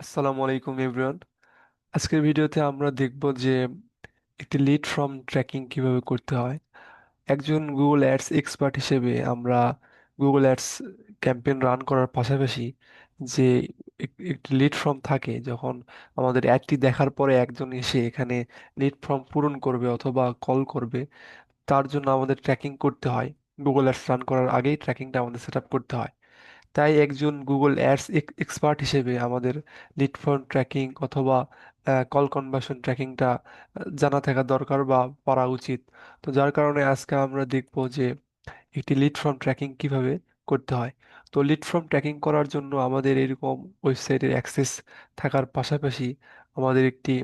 আসসালামু আলাইকুম, এভরিওয়ান। আজকের ভিডিওতে আমরা দেখব যে একটি লিড ফ্রম ট্র্যাকিং কীভাবে করতে হয়। একজন গুগল অ্যাডস এক্সপার্ট হিসেবে আমরা গুগল অ্যাডস ক্যাম্পেইন রান করার পাশাপাশি যে একটি লিড ফর্ম থাকে, যখন আমাদের অ্যাডটি দেখার পরে একজন এসে এখানে লিড ফর্ম পূরণ করবে অথবা কল করবে, তার জন্য আমাদের ট্র্যাকিং করতে হয়। গুগল অ্যাডস রান করার আগেই ট্র্যাকিংটা আমাদের সেট আপ করতে হয়। তাই একজন গুগল অ্যাডস এক্সপার্ট হিসেবে আমাদের লিড ফোন ট্র্যাকিং অথবা কল কনভার্সন ট্র্যাকিংটা জানা থাকা দরকার বা পারা উচিত। তো যার কারণে আজকে আমরা দেখব যে একটি লিড ফর্ম ট্র্যাকিং কীভাবে করতে হয়। তো লিড ফর্ম ট্র্যাকিং করার জন্য আমাদের এরকম ওয়েবসাইটের অ্যাক্সেস থাকার পাশাপাশি আমাদের একটি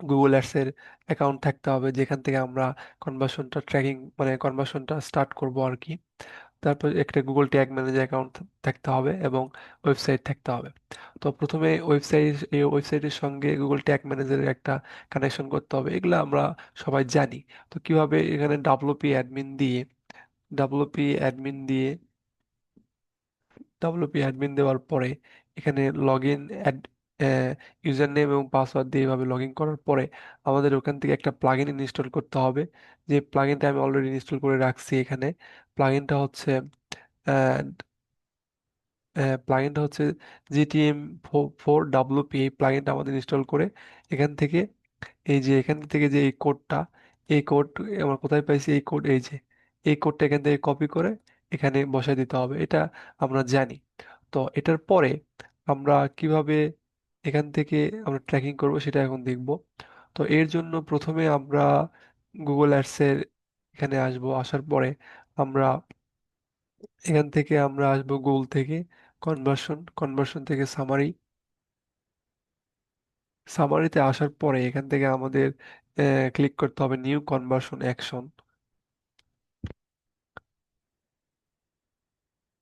গুগল অ্যাডসের অ্যাকাউন্ট থাকতে হবে, যেখান থেকে আমরা কনভার্সনটা ট্র্যাকিং মানে কনভার্সনটা স্টার্ট করব আর কি তারপর একটা গুগল ট্যাগ ম্যানেজার অ্যাকাউন্ট থাকতে হবে এবং ওয়েবসাইট থাকতে হবে। তো প্রথমে ওয়েবসাইট এই ওয়েবসাইটের সঙ্গে গুগল ট্যাগ ম্যানেজারের একটা কানেকশন করতে হবে, এগুলো আমরা সবাই জানি। তো কীভাবে এখানে ডাব্লুপি অ্যাডমিন দিয়ে ডাব্লুপি অ্যাডমিন দিয়ে ডাব্লুপি অ্যাডমিন দেওয়ার পরে এখানে লগ ইন ইউজার নেম এবং পাসওয়ার্ড দিয়ে এভাবে লগ ইন করার পরে আমাদের ওখান থেকে একটা প্লাগইন ইনস্টল করতে হবে। যে প্লাগইনটা আমি অলরেডি ইনস্টল করে রাখছি এখানে। প্লাগইনটা হচ্ছে প্লাগইনটা হচ্ছে জিটিএম ফোর ডাব্লুপি এই প্লাগইনটা আমাদের ইনস্টল করে এখান থেকে, এই যে এখান থেকে যে এই কোডটা এই কোড আমরা কোথায় পাইছি এই কোড এই যে, এই কোডটা এখান থেকে কপি করে এখানে বসায় দিতে হবে। এটা আমরা জানি। তো এটার পরে আমরা কীভাবে এখান থেকে আমরা ট্র্যাকিং করব, সেটা এখন দেখব। তো এর জন্য প্রথমে আমরা গুগল অ্যাডসের এখানে আসব, আসার পরে আমরা এখান থেকে আমরা আসব গুগল থেকে কনভার্সন কনভার্সন থেকে সামারি সামারিতে আসার পরে এখান থেকে আমাদের ক্লিক করতে হবে নিউ কনভার্সন অ্যাকশন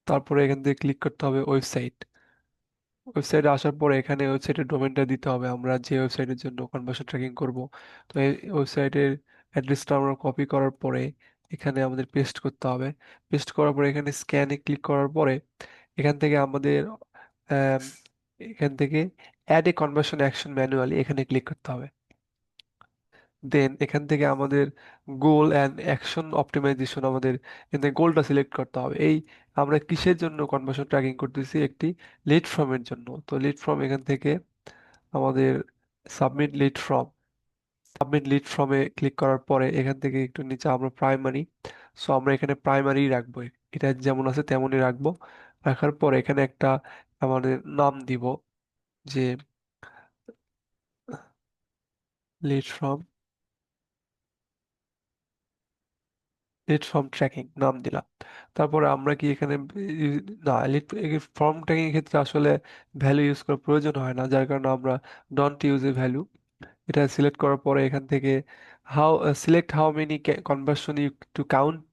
তারপরে এখান থেকে ক্লিক করতে হবে ওয়েবসাইট ওয়েবসাইটে আসার পর এখানে ওয়েবসাইটের ডোমেনটা দিতে হবে। আমরা যে ওয়েবসাইটের জন্য কনভার্সন ট্র্যাকিং করব, তো এই ওয়েবসাইটের অ্যাড্রেসটা আমরা কপি করার পরে এখানে আমাদের পেস্ট করতে হবে। পেস্ট করার পরে এখানে স্ক্যানে ক্লিক করার পরে এখান থেকে আমাদের এখান থেকে add a conversion action manually এখানে ক্লিক করতে হবে। দেন এখান থেকে আমাদের গোল অ্যান্ড অ্যাকশন অপটিমাইজেশন আমাদের এখান গোলটা সিলেক্ট করতে হবে। এই আমরা কিসের জন্য কনভার্সন ট্র্যাকিং করতেছি? একটি লিড ফর্মের জন্য। তো লিড ফর্ম এখান থেকে আমাদের submit lead form submit lead ফর্মে ক্লিক করার পরে এখান থেকে একটু নিচে আমরা প্রাইমারি সো আমরা এখানে প্রাইমারি রাখব। এটা যেমন আছে তেমনই রাখব। রাখার পর এখানে একটা আমাদের নাম দিব যে লিড ফর্ম ফর্ম ট্র্যাকিং নাম দিলাম। তারপরে আমরা কি এখানে, না লিড ফর্ম ট্র্যাকিং ক্ষেত্রে আসলে ভ্যালু ইউজ করার প্রয়োজন হয় না, যার কারণে আমরা ডোন্ট ইউজ এ ভ্যালু এটা সিলেক্ট করার পরে এখান থেকে how select how many conversion you to count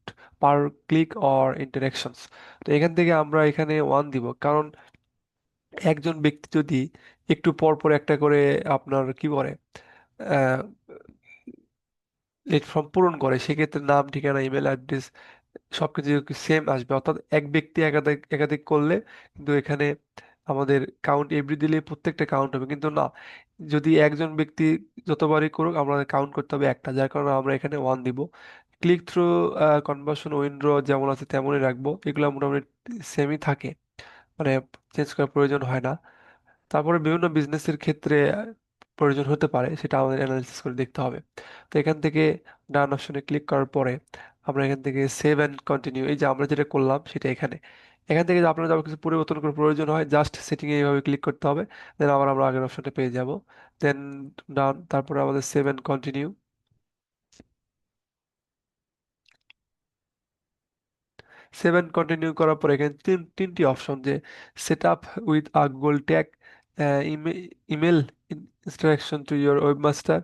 per click or interactions তো এখান থেকে আমরা এখানে ওয়ান দিব, কারণ একজন ব্যক্তি যদি একটু পর পর একটা করে আপনার কি করে লিড ফর্ম পূরণ করে, সেক্ষেত্রে নাম, ঠিকানা ইমেল অ্যাড্রেস সবকিছু সেম আসবে? অর্থাৎ এক ব্যক্তি একাধিক একাধিক করলে কিন্তু এখানে আমাদের কাউন্ট এভরি দিলে প্রত্যেকটা কাউন্ট হবে। কিন্তু না, যদি একজন ব্যক্তি যতবারই করুক, আমরা কাউন্ট করতে হবে একটা, যার কারণে আমরা এখানে ওয়ান দিব। ক্লিক থ্রু কনভার্সন উইন্ডো যেমন আছে তেমনই রাখব। এগুলো মোটামুটি সেমই থাকে। মানে চেঞ্জ করার প্রয়োজন হয় না। তারপরে বিভিন্ন বিজনেসের ক্ষেত্রে প্রয়োজন হতে পারে, সেটা আমাদের অ্যানালিসিস করে দেখতে হবে। তো এখান থেকে ডান অপশনে ক্লিক করার পরে আমরা এখান থেকে সেভ অ্যান্ড কন্টিনিউ এই যে আমরা যেটা করলাম সেটা এখানে। এখান থেকে আপনার যখন কিছু পরিবর্তন করার প্রয়োজন হয় জাস্ট সেটিংয়ে এইভাবে ক্লিক করতে হবে দেন আবার আমরা আগের অপশনটা পেয়ে যাব। দেন ডান তারপরে আমাদের save and continue seven continue করার পর এখানে তিন, তিনটি অপশন যে set up with a Google tag email instruction to your webmaster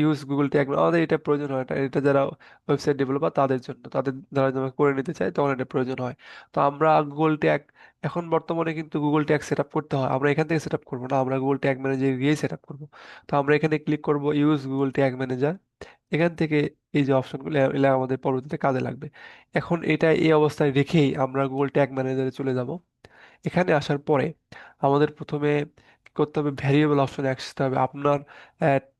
use Google tag আমাদের এটা প্রয়োজন হয় এটা যারা ওয়েবসাইট ডেভেলপার তাদের জন্য। তাদের, যারা যেন করে নিতে চায়, তখন এটা প্রয়োজন হয়। তো আমরা গুগল ট্যাগ এখন বর্তমানে কিন্তু গুগল ট্যাগ সেট আপ করতে হয়। আমরা এখান থেকে সেট আপ করব না, আমরা গুগল ট্যাগ ম্যানেজার গিয়ে সেট আপ করব। তো আমরা এখানে ক্লিক করব ইউজ গুগল ট্যাগ ম্যানেজার এখান থেকে এই যে অপশনগুলো এগুলো আমাদের পরবর্তীতে কাজে লাগবে। এখন এটা এই অবস্থায় রেখেই আমরা গুগল ট্যাগ ম্যানেজারে চলে যাব। এখানে আসার পরে আমাদের প্রথমে করতে হবে ভ্যারিয়েবল অপশনে আসতে হবে। আপনার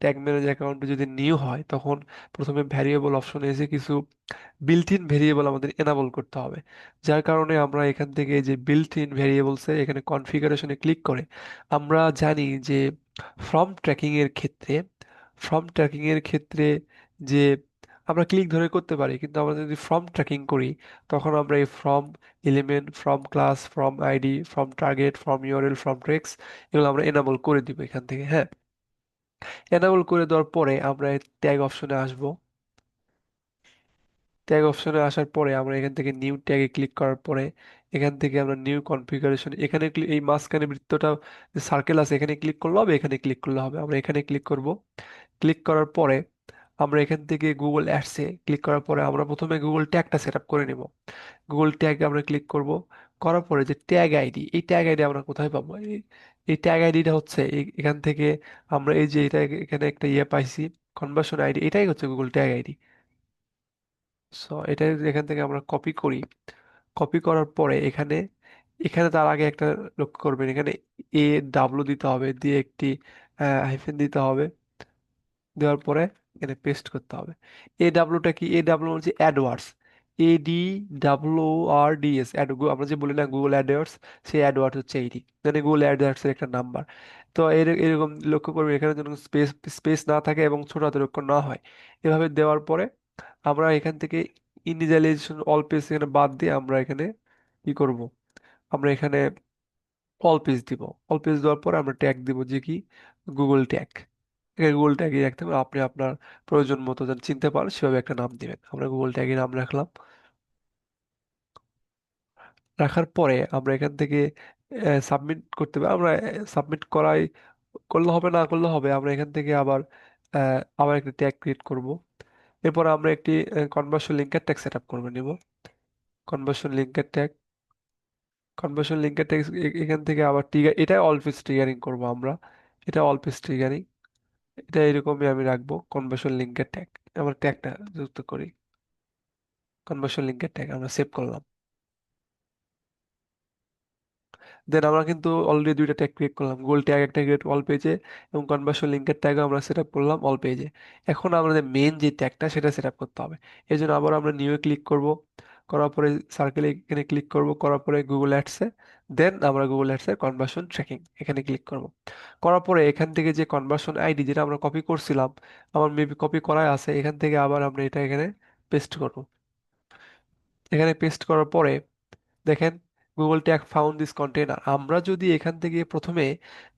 ট্যাগ ম্যানেজ অ্যাকাউন্টে যদি নিউ হয়, তখন প্রথমে ভ্যারিয়েবল অপশনে এসে কিছু বিল্ট ইন ভেরিয়েবল আমাদের এনাবল করতে হবে। যার কারণে আমরা এখান থেকে যে বিল্ট ইন ভেরিয়েবলসে এখানে কনফিগারেশনে ক্লিক করে, আমরা জানি যে ফ্রম ট্র্যাকিং এর ক্ষেত্রে ফ্রম ট্র্যাকিং এর ক্ষেত্রে যে আমরা ক্লিক ধরে করতে পারি, কিন্তু আমরা যদি ফ্রম ট্র্যাকিং করি, তখন আমরা এই form element form class form ID form target form URL form text এগুলো আমরা এনাবল করে দিব এখান থেকে হ্যাঁ? এনাবল করে দেওয়ার পরে আমরা ট্যাগ অপশনে আসব। ট্যাগ অপশনে আসার পরে আমরা এখান থেকে নিউ ট্যাগে ক্লিক করার পরে, এখান থেকে আমরা নিউ কনফিগারেশন এখানে এই মাঝখানে বৃত্তটা সার্কেল আছে, এখানে ক্লিক করলে হবে, এখানে ক্লিক করলে হবে। আমরা এখানে ক্লিক করব। ক্লিক করার পরে আমরা এখান থেকে গুগল অ্যাডসে ক্লিক করার পরে আমরা প্রথমে গুগল ট্যাগটা সেট আপ করে নেব। গুগল ট্যাগে আমরা ক্লিক করব। করার পরে যে ট্যাগ আইডি এই ট্যাগ আইডি আমরা কোথায় পাবো? এই ট্যাগ আইডিটা হচ্ছে এখান থেকে আমরা এই যে এটা এখানে একটা ইয়ে পাইছি কনভার্সন আইডি এটাই হচ্ছে গুগল ট্যাগ আইডি সো এটা এখান থেকে আমরা কপি করি। কপি করার পরে এখানে এখানে তার আগে একটা লক্ষ্য করবেন, এখানে এ ডাব্লু দিতে হবে, দিয়ে একটি হাইফেন দিতে হবে। দেওয়ার পরে এখানে পেস্ট করতে হবে। এ ডাব্লুটা কি? এ ডাব্লু হচ্ছে AdWords A D W R D S ad আমরা যে বলি না গুগল অ্যাডওয়ার্ডস সেই অ্যাডওয়ার্ডস হচ্ছে এইটি। মানে গুগল অ্যাডওয়ার্ডস এর একটা নাম্বার তো এর, এরকম লক্ষ্য করবেন, এখানে যেন স্পেস স্পেস না থাকে এবং ছোট হাতের অক্ষর না হয়। এভাবে দেওয়ার পরে আমরা এখান থেকে ইনিশিয়ালাইজেশন অল পেজ এখানে বাদ দিয়ে আমরা এখানে কি করব? আমরা এখানে অল পেজ দিব। অল পেজ দেওয়ার পরে আমরা ট্যাগ দিব যে কি? গুগল ট্যাগ এখানে গুগল ট্যাগে রাখতে হবে। আপনি আপনার প্রয়োজন মতো যেন চিনতে পারেন, সেভাবে একটা নাম দিবেন। আমরা গুগল ট্যাগে নাম রাখলাম। রাখার পরে আমরা এখান থেকে সাবমিট করতে পারি আমরা সাবমিট করাই, করলে হবে, না করলে হবে, আমরা এখান থেকে আবার আবার একটা ট্যাগ ক্রিয়েট করব। এরপর আমরা একটি কনভার্সন লিঙ্কের ট্যাগ সেট আপ করব নিব। কনভার্সন লিঙ্কের ট্যাগ কনভার্সন লিঙ্কের ট্যাগ এখান থেকে আবার ট্রিগার এটা অল পেজ ট্রিগারিং করব আমরা। এটা অল পেজ ট্রিগারিং এটা এরকমই আমি রাখব কনভার্সন লিঙ্কের ট্যাগ আমার ট্যাগটা যুক্ত করি। কনভার্সন লিঙ্কের ট্যাগ আমরা সেভ করলাম। দেন আমরা কিন্তু অলরেডি দুইটা ট্যাগ ক্রিয়েট করলাম গুগল ট্যাগ একটা ক্রিয়েট অল পেজে এবং কনভার্সন লিঙ্কের ট্যাগও আমরা সেট আপ করলাম অল পেজে এখন আমাদের মেন যে ট্যাগটা সেটা সেট আপ করতে হবে। এই জন্য আবার আমরা নিউ ক্লিক করব। করার পরে সার্কেলে এখানে ক্লিক করব, করার পরে গুগল অ্যাডসে দেন আমরা গুগল অ্যাডসের কনভার্সন ট্র্যাকিং এখানে ক্লিক করব। করার পরে এখান থেকে যে কনভার্সন আইডি যেটা আমরা কপি করছিলাম, আমার মেবি কপি করাই আছে, এখান থেকে আবার আমরা এটা এখানে পেস্ট করব। এখানে পেস্ট করার পরে দেখেন Google tag found this container আমরা যদি এখান থেকে প্রথমে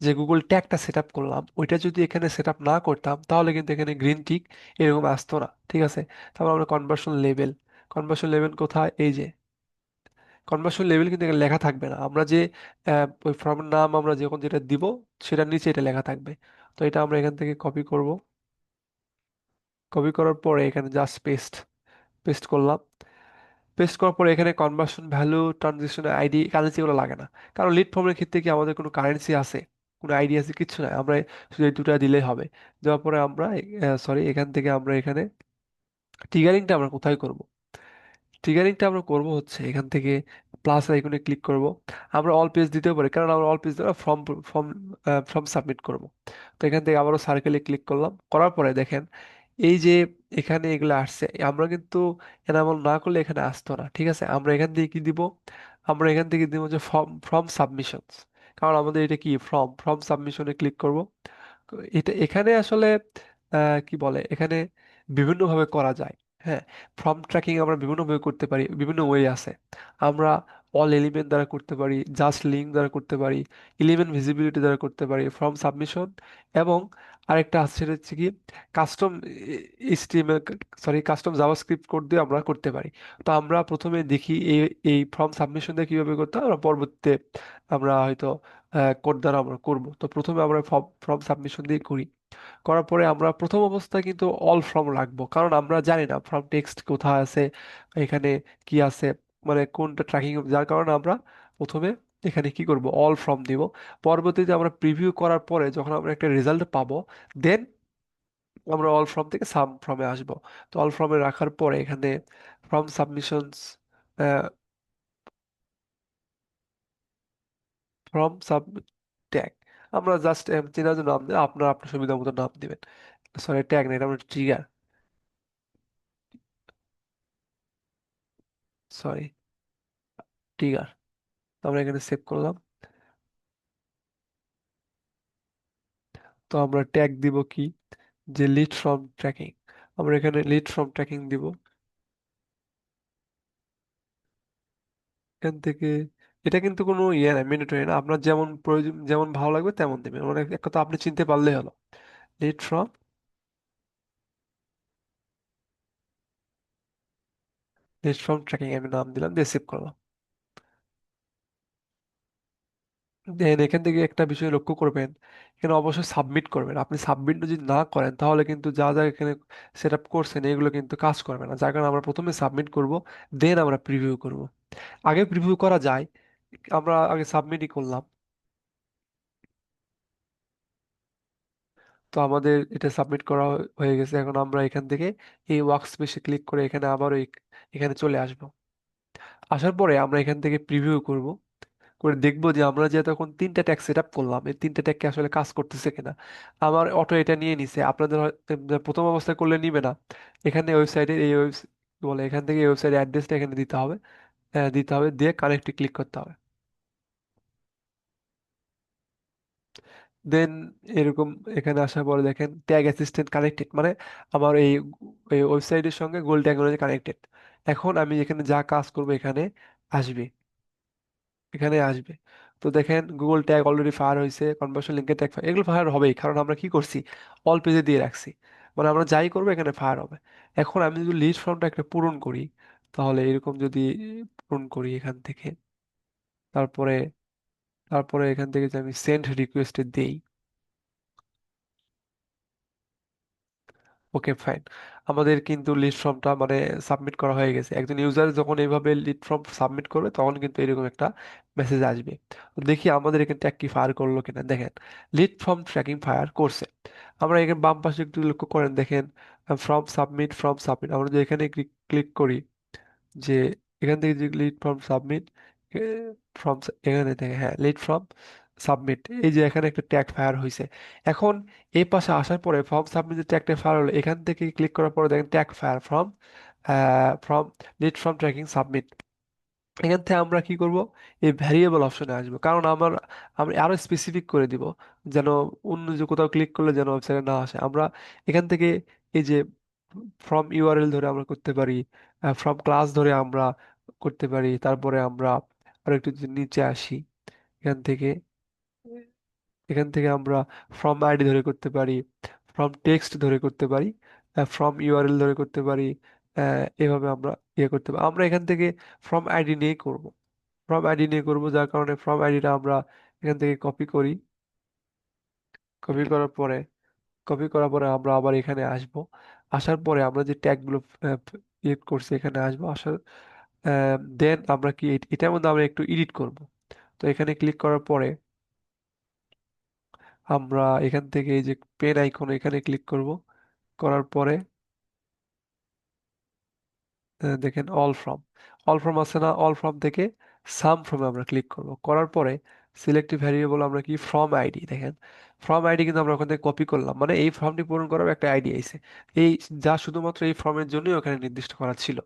যে গুগল ট্যাগটা সেট আপ করলাম, ওইটা যদি এখানে সেট আপ না করতাম, তাহলে কিন্তু এখানে গ্রিন টিক এরকম আসতো না, ঠিক আছে? তারপর আমরা কনভার্সন লেভেল কনভার্সন লেভেল কোথায়? এই যে কনভার্সন লেভেল কিন্তু এখানে লেখা থাকবে না। আমরা যে ওই ফর্মের নাম আমরা যখন যেটা দিব, সেটার নিচে এটা লেখা থাকবে। তো এটা আমরা এখান থেকে কপি করব। কপি করার পরে এখানে জাস্ট পেস্ট পেস্ট করলাম। পেস্ট করার পরে এখানে কনভার্সন ভ্যালু ট্রানজেকশন আইডি কারেন্সিগুলো লাগে না। কারণ লিড ফর্মের ক্ষেত্রে কি আমাদের কোনো কারেন্সি আছে? কোনো আইডি আছে? কিচ্ছু নাই। আমরা শুধু এই দুটা দিলেই হবে। দেওয়ার পরে আমরা সরি এখান থেকে আমরা এখানে ট্রিগারিংটা আমরা কোথায় করব? ট্রিগারিংটা আমরা করব হচ্ছে এখান থেকে প্লাস আইকনে ক্লিক করব। আমরা অল পেজ দিতেও পারি, কারণ আমরা অল পেজ দ্বারা ফর্ম ফর্ম ফর্ম সাবমিট করব। তো এখান থেকে আবারও সার্কেলে ক্লিক করলাম, করার পরে দেখেন এই যে এখানে এগুলো আসছে, আমরা কিন্তু এনামল না করলে এখানে আসতো না, ঠিক আছে? আমরা এখান থেকে কি দিব? আমরা এখান থেকে দিব যে ফর্ম ফর্ম সাবমিশনস কারণ আমাদের এটা কি? ফর্ম ফর্ম সাবমিশনে ক্লিক করব। এটা এখানে আসলে কি বলে? এখানে বিভিন্নভাবে করা যায়। হ্যাঁ ফর্ম ট্র্যাকিং আমরা বিভিন্নভাবে করতে পারি, বিভিন্ন ওয়ে আছে। আমরা অল এলিমেন্ট দ্বারা করতে পারি জাস্ট লিঙ্ক দ্বারা করতে পারি এলিমেন্ট ভিজিবিলিটি দ্বারা করতে পারি ফর্ম সাবমিশন এবং আরেকটা আছে সেটা হচ্ছে কি custom HTML sorry custom JavaScript code দিয়ে আমরা করতে পারি। তো আমরা প্রথমে দেখি এই এই ফর্ম সাবমিশন দিয়ে কীভাবে করতে হয়, আমরা পরবর্তীতে আমরা হয়তো কোড দ্বারা আমরা করব। তো প্রথমে আমরা ফর্ম ফর্ম সাবমিশন দিয়ে করি। করার পরে আমরা প্রথম অবস্থায় কিন্তু অল ফর্ম রাখব। কারণ আমরা জানি না ফর্ম টেক্সট কোথায় আছে, এখানে কি আছে মানে কোনটা ট্র্যাকিং যার কারণে আমরা প্রথমে এখানে কি করব অল ফর্ম দিব। পরবর্তীতে আমরা প্রিভিউ করার পরে যখন আমরা একটা রেজাল্ট পাবো দেন আমরা অল ফর্ম থেকে সাম ফর্মে আসব। তো অল ফর্মে রাখার পরে এখানে ফর্ম সাবমিশনস ফর্ম ট্যাগ আমরা জাস্ট চেনার জন্য আপনার আপনার সুবিধা মতো নাম দিবেন। সরি ট্যাগ নেই, এটা আমরা ট্রিগার সরি ট্রিগার তো আমরা এখানে সেভ করলাম। তো আমরা ট্যাগ দিব কি? যে লিড ফ্রম ট্র্যাকিং আমরা এখানে লিড ফ্রম ট্র্যাকিং দিব। এখান থেকে এটা কিন্তু কোনো ইয়ে না ম্যান্ডেটরি না। আপনার যেমন প্রয়োজন, যেমন ভালো লাগবে তেমন দেবেন। মানে এক কথা আপনি চিনতে পারলেই হলো। Lead form lead form tracking আমি নাম দিলাম, দিয়ে সেভ করলাম। দেন এখান থেকে একটা বিষয় লক্ষ্য করবেন, এখানে অবশ্যই সাবমিট করবেন। আপনি সাবমিট যদি না করেন, তাহলে কিন্তু যা যা এখানে সেট আপ করছেন, এগুলো কিন্তু কাজ করবে না। যার কারণে আমরা প্রথমে সাবমিট করব দেন আমরা প্রিভিউ করব। আগে প্রিভিউ করা যায় আমরা আগে সাবমিটই করলাম। তো আমাদের এটা সাবমিট করা হয়ে গেছে। এখন আমরা এখান থেকে এই ওয়ার্ক স্পেসে ক্লিক করে এখানে আবারও এখানে চলে আসব। আসার পরে আমরা এখান থেকে প্রিভিউ করব। করে দেখব যে আমরা যে তখন তিনটা ট্যাগ সেট আপ করলাম এই তিনটা ট্যাগ কি আসলে কাজ করতেছে কিনা। আমার অটো এটা নিয়ে নিছে। আপনাদের প্রথম অবস্থায় করলে নিবে না। এখানে ওয়েবসাইটের এই ওয়েব বলে এখান থেকে ওয়েবসাইটের অ্যাড্রেসটা এখানে দিতে হবে। হ্যাঁ, দিতে হবে। দিয়ে কানেক্টে ক্লিক করতে হবে। দেন এরকম এখানে আসার পরে দেখেন ট্যাগ অ্যাসিস্ট্যান্ট কানেক্টেড মানে আমার এই ওয়েবসাইটের সঙ্গে গোল ট্যাগনোলজি কানেক্টেড এখন আমি এখানে যা কাজ করব এখানে আসবে। এখানে আসবে। তো দেখেন গুগল ট্যাগ অলরেডি ফায়ার হয়েছে কনভার্সন লিঙ্কের ট্যাগ ফায়ার এগুলো ফায়ার হবেই, কারণ আমরা কি করছি? অল পেজে দিয়ে রাখছি। মানে আমরা যাই করব এখানে ফায়ার হবে। এখন আমি যদি লিস্ট ফর্মটা একটা পূরণ করি, তাহলে এরকম যদি পূরণ করি এখান থেকে, তারপরে তারপরে এখান থেকে যে আমি সেন্ড রিকোয়েস্টে দেই। ওকে ফাইন আমাদের কিন্তু লিড ফর্মটা মানে সাবমিট করা হয়ে গেছে। একজন ইউজার যখন এইভাবে লিড ফর্ম সাবমিট করবে, তখন কিন্তু এরকম একটা মেসেজ আসবে। দেখি আমাদের এখানে ট্যাগ কি ফায়ার করল কিনা। দেখেন লিড ফর্ম ট্র্যাকিং ফায়ার করছে। আমরা এখানে বাম পাশে একটু লক্ষ্য করেন, দেখেন ফর্ম সাবমিট ফর্ম সাবমিট আমরা যদি এখানে ক্লিক করি যে এখান থেকে যে লিড ফর্ম সাবমিট ফর্ম এখানে থেকে হ্যাঁ লিড ফর্ম সাবমিট এই যে এখানে একটা ট্যাগ ফায়ার হয়েছে এখন এই পাশে আসার পরে ফর্ম সাবমিট যে ট্যাগটা ফায়ার হলো, এখান থেকে ক্লিক করার পরে দেখেন tag fire form form lead form tracking submit এখান থেকে আমরা কি করব? এই ভ্যারিয়েবল অপশনে আসব। কারণ আমার আমরা আরও স্পেসিফিক করে দিব, যেন অন্য যে কোথাও ক্লিক করলে যেন ওয়েবসাইটে না আসে। আমরা এখান থেকে এই যে ফ্রম ইউআরএল ধরে আমরা করতে পারি ফ্রম ক্লাস ধরে আমরা করতে পারি, তারপরে আমরা আরও একটু যদি নিচে আসি এখান থেকে এখান থেকে আমরা ফ্রম আইডি ধরে করতে পারি ফ্রম টেক্সট ধরে করতে পারি ফ্রম ইউআরএল ধরে করতে পারি এভাবে আমরা ইয়ে করতে পারি। আমরা এখান থেকে ফ্রম আইডি নিয়ে করব। ফ্রম আইডি নিয়ে করব যার কারণে ফ্রম আইডিটা আমরা এখান থেকে কপি করি। কপি করার পরে কপি করার পরে আমরা আবার এখানে আসব। আসার পরে আমরা যে ট্যাগগুলো ইয়ে করছি এখানে আসব। আসার দেন আমরা কি এটার মধ্যে আমরা একটু এডিট করব। তো এখানে ক্লিক করার পরে আমরা এখান থেকে এই যে পেন আইকন এখানে ক্লিক করব। করার পরে দেখেন অল ফ্রম অল ফ্রম আছে না অল ফ্রম থেকে সাম ফ্রমে আমরা ক্লিক করব। করার পরে সিলেক্টিভ ভ্যারিয়েবল আমরা কি? ফ্রম আইডি দেখেন। ফ্রম আইডি কিন্তু আমরা ওখান থেকে কপি করলাম। মানে এই ফর্মটি পূরণ করার একটা আইডি আইছে এই যা শুধুমাত্র এই ফর্মের জন্যই ওখানে নির্দিষ্ট করা ছিল।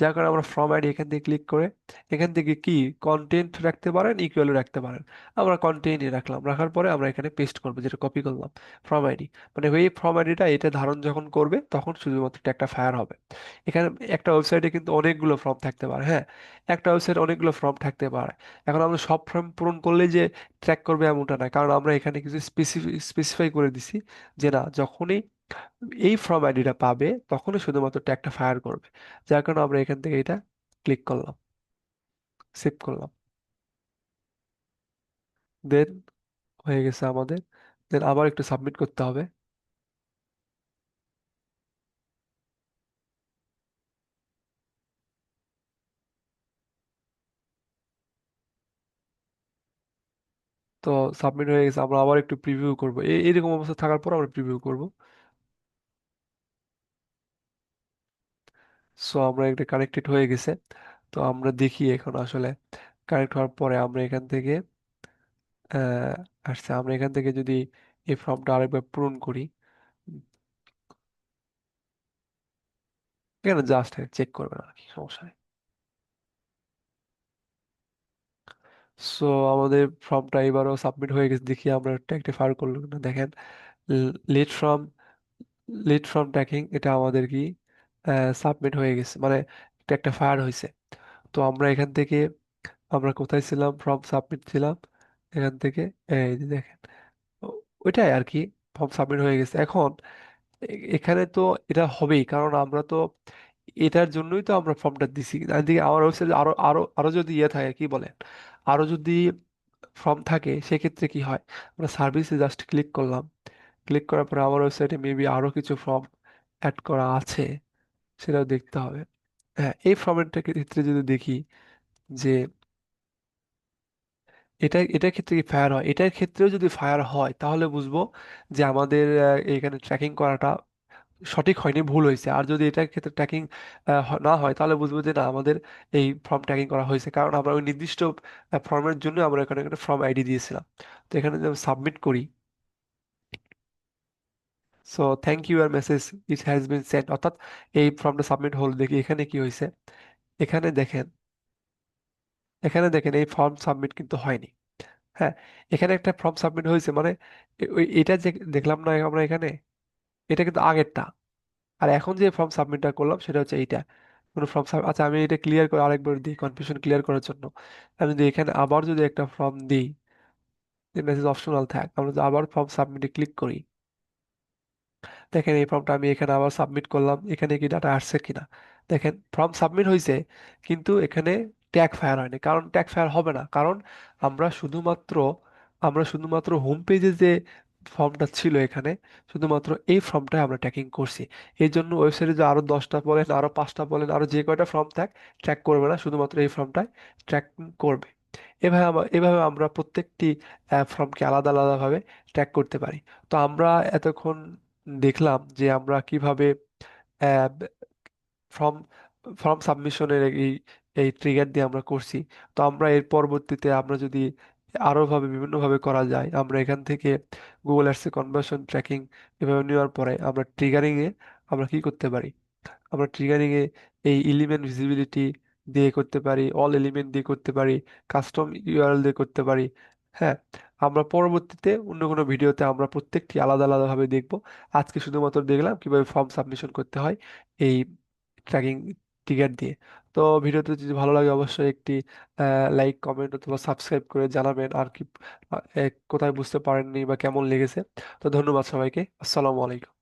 যার কারণে আমরা ফর্ম আইডি এখান থেকে ক্লিক করে, এখান থেকে কি? কন্টেন্ট রাখতে পারেন ইকুয়ালও রাখতে পারেন। আমরা কন্টেন্টই রাখলাম। রাখার পরে আমরা এখানে পেস্ট করব, যেটা কপি করলাম ফর্ম আইডি মানে এই ফর্ম আইডিটা এটা ধারণ যখন করবে, তখন শুধুমাত্র এটা একটা ফায়ার হবে। এখানে একটা ওয়েবসাইটে কিন্তু অনেকগুলো ফর্ম থাকতে পারে হ্যাঁ? একটা ওয়েবসাইটে অনেকগুলো ফর্ম থাকতে পারে। এখন আমরা সব ফর্ম পূরণ করলেই যে ট্র্যাক করবে এমনটা না। কারণ আমরা এখানে কিছু স্পেসিফাই করে দিছি যে না, যখনই এই ফর্ম আইডিটা পাবে, তখনই শুধুমাত্র ট্র্যাকটা ফায়ার করবে। যার কারণে আমরা এখান থেকে এটা ক্লিক করলাম। সেভ করলাম। দেন হয়ে গেছে আমাদের। দেন আবার একটু সাবমিট করতে হবে। তো সাবমিট হয়ে গেছে, আমরা আবার একটু প্রিভিউ করব। এই এরকম অবস্থা থাকার পর আমরা প্রিভিউ করব। সো আমরা এটা কানেক্টেড হয়ে গেছে। তো আমরা দেখি এখন আসলে কানেক্ট হওয়ার পরে আমরা এখান থেকে আসছে। আমরা এখান থেকে যদি এই ফর্মটা আরেকবার পূরণ করি এখানে জাস্ট চেক করবেন আর কি, সমস্যা নেই। সো আমাদের ফর্মটা এবারও সাবমিট হয়ে গেছে দেখি আমরা ট্যাগটি ফায়ার করল না দেখেন lead form lead form tracking এটা আমাদের কি সাবমিট হয়ে গেছে মানে ট্যাগটা ফায়ার হয়েছে। তো আমরা এখান থেকে, আমরা কোথায় ছিলাম? ফর্ম সাবমিট ছিলাম এখান থেকে, এই যে দেখেন, ওইটাই আর কি ফর্ম সাবমিট হয়ে গেছে। এখন, এখানে তো এটা হবেই, কারণ আমরা তো এটার জন্যই তো আমরা ফর্মটা দিছি। আমার ওয়েবসাইটে আরও আরও আরও যদি ইয়ে থাকে, কি বলেন? আরও যদি ফর্ম থাকে, সেক্ষেত্রে কি হয়? আমরা সার্ভিসে জাস্ট ক্লিক করলাম। ক্লিক করার পরে আমার ওয়েবসাইটে মেবি আরও কিছু ফর্ম অ্যাড করা আছে, সেটাও দেখতে হবে। হ্যাঁ এই ফর্মেটটার ক্ষেত্রে যদি দেখি যে এটা, এটার ক্ষেত্রে কি ফায়ার হয়? এটার ক্ষেত্রেও যদি ফায়ার হয়, তাহলে বুঝব যে আমাদের এখানে ট্র্যাকিং করাটা সঠিক হয়নি, ভুল হয়েছে। আর যদি এটার ক্ষেত্রে ট্র্যাকিং না হয়, তাহলে বুঝব যে না, আমাদের এই ফর্ম ট্র্যাকিং করা হয়েছে। কারণ আমরা ওই নির্দিষ্ট ফর্মের জন্য আমরা এখানে একটা ফর্ম আইডি দিয়েছিলাম। তো এখানে যদি সাবমিট করি। So thank you your message it has been send অর্থাৎ এই ফর্মটা সাবমিট হল দেখি এখানে কি হয়েছে। এখানে দেখেন এখানে দেখেন এই ফর্ম সাবমিট কিন্তু হয়নি। হ্যাঁ এখানে একটা ফর্ম সাবমিট হয়েছে মানে এটা যে দেখলাম না আমরা এখানে? এটা কিন্তু আগেরটা। আর এখন যে ফর্ম সাবমিটটা করলাম সেটা হচ্ছে এইটা। কোনো ফর্ম আচ্ছা আমি এটা ক্লিয়ার করে আরেকবার দিই কনফিউশন ক্লিয়ার করার জন্য। আমি যদি এখানে আবার যদি একটা ফর্ম দিই মেসেজ অপশনাল থাক আমরা যদি আবার ফর্ম সাবমিটে ক্লিক করি, দেখেন এই ফর্মটা আমি এখানে আবার সাবমিট করলাম। এখানে কি ডাটা আসছে কিনা? দেখেন ফর্ম সাবমিট হয়েছে কিন্তু এখানে ট্যাগ ফায়ার হয়নি। কারণ ট্যাগ ফায়ার হবে না। কারণ আমরা শুধুমাত্র আমরা শুধুমাত্র হোম পেজে যে ফর্মটা ছিল এখানে, শুধুমাত্র এই ফর্মটাই আমরা ট্র্যাকিং করছি। এই জন্য ওয়েবসাইটে যে আরও দশটা বলেন, আরও পাঁচটা বলেন, আরও যে কয়টা ফর্ম থাক ট্র্যাক করবে না, শুধুমাত্র এই ফর্মটাই ট্র্যাকিং করবে। এভাবে এভাবে আমরা প্রত্যেকটি ফর্মকে আলাদা আলাদাভাবে ট্র্যাক করতে পারি। তো আমরা এতক্ষণ দেখলাম যে আমরা কীভাবে ফর্ম ফর্ম সাবমিশনের এই এই ট্রিগার দিয়ে আমরা করছি। তো আমরা এর পরবর্তীতে আমরা যদি আরও ভাবে বিভিন্ন ভাবে করা যায়। আমরা এখান থেকে গুগল অ্যাডসে কনভার্সন ট্র্যাকিং এভাবে নেওয়ার পরে আমরা ট্রিগারিং এ আমরা কি করতে পারি? আমরা ট্রিগারিং এ এই এলিমেন্ট ভিজিবিলিটি দিয়ে করতে পারি অল এলিমেন্ট দিয়ে করতে পারি কাস্টম ইউআরএল দিয়ে করতে পারি। হ্যাঁ আমরা পরবর্তীতে অন্য কোনো ভিডিওতে আমরা প্রত্যেকটি আলাদা আলাদাভাবে দেখব। আজকে শুধুমাত্র দেখলাম কীভাবে ফর্ম সাবমিশন করতে হয় এই ট্র্যাকিং টিকেট দিয়ে। তো ভিডিওতে যদি ভালো লাগে অবশ্যই একটি লাইক কমেন্ট অথবা সাবস্ক্রাইব করে জানাবেন। আর কি কোথায় বুঝতে পারেননি বা কেমন লেগেছে? তো ধন্যবাদ সবাইকে। আসসালামু আলাইকুম।